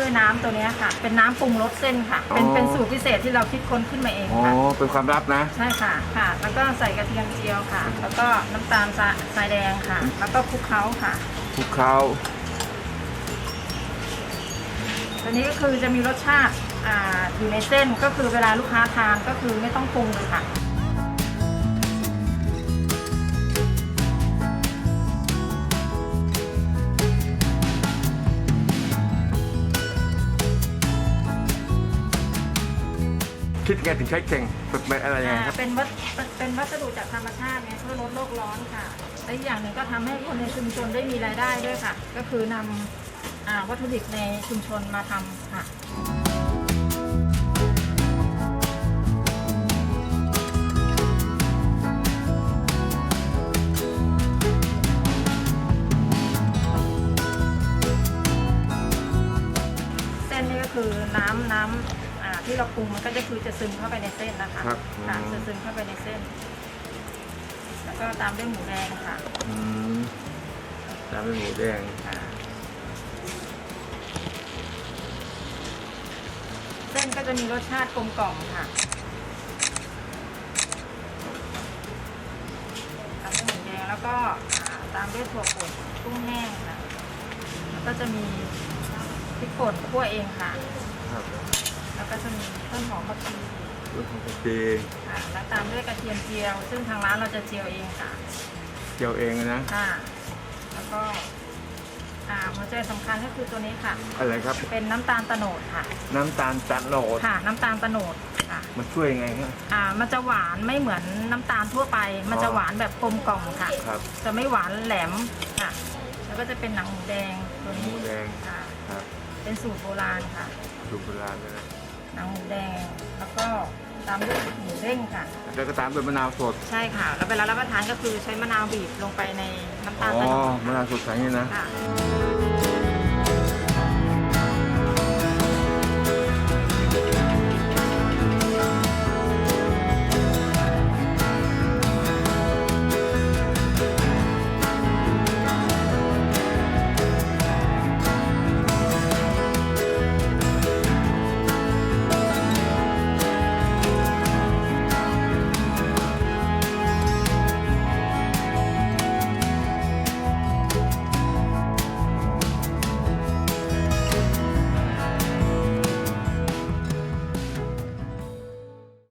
ด้วยน้ำตัวเนี้ยค่ะ เป็นน้ำปรุงรสเส้นค่ะ เป็นอ๋อ เป็นสูตรพิเศษที่เราคิดค้นขึ้นมาเองอ๋อค่ะ เป็นความลับนะ ใช่ค่ะค่ะ แล้วก็ใส่กระเทียมเจียวค่ะ แล้วก็น้ำตาลทรายทรายแดงค่ะ แล้วก็คลุกเคล้าค่ะคลุกเคล้าตัวนี้ก็คือจะมีรสชาติอ่าอยู่ในเส้นก็คือเวลาลูกค้าทานก็คือไม่ต้องปรุงเลยค่ะ คิดไงถึงใช้เก่งเป็นอะไรยังไงครับอ่าเป็นวัสเป็นวัสดุจากธรรมชาติไงเพื่อลดโลกร้อนค่ะและอีกอย่างหนึ่งก็ทำให้คนในชุมชนได้มีรายได้ด้วยค่ะ ก็คือนำอ่าวัตถุดิบในชุมชนมาทำค่ะ เส้นนี่ก็คือน้ำน้ำอ่า ที่เราปรุงมันก็จะคือจะซึมเข้าไปในเส้นนะคะครับค่ะอืม จะซึมเข้าไปในเส้น แล้วก็ตามด้วยหมูแดงค่ะอืมตามด้วยหมูแดงค่ะ เส้นก็จะมีรสชาติกลมกล่อมค่ะตามด้วยหมูแดงแล้วก็อ่าตามด้วยถั่วป่นกุ้งแห้งค่ะแล้วก็จะมีพริกป่นคั่วเองค่ะ ครับ แล้วก็จะมีต้นหอมผักชีโอเคค่ะแล้วตามด้วยกระเทียมเจียว ซึ่งทางร้านเราจะเจียวเองค่ะเจียวเองนะ ค่ะ แล้วก็อ่าหัวใจสำคัญก็คือตัวนี้ค่ะ อะไรครับ เป็นน้ำตาลตะโนดค่ะ น้ำตาลจัดโหลดค่ะ น้ำตาลตะโนดค่ะ มันช่วยยังไงครับ อ่ามันจะหวานไม่เหมือนน้ำตาลทั่วไป มันจะหวานแบบกลมกล่อมค่ะ ครับจะไม่หวานแหลมค่ะ แล้วก็จะเป็นหนังหมูแดงตัวหนี้มูแดงค่ะ ครับเป็นสูตรโบราณค่ะ ดูโบราณเลยนะ หนังหมูแดง แล้วก็ตามด้วยหมูเด้งค่ะ แล้วก็ตามด้วยมะนาวสด ใช่ค่ะ แล้วเวลารับประทานก็คือใช้มะนาวบีบลงไปในน้ำตาลอ๋อตะโนดมะนาวสดใสนี่นะ ค่ะ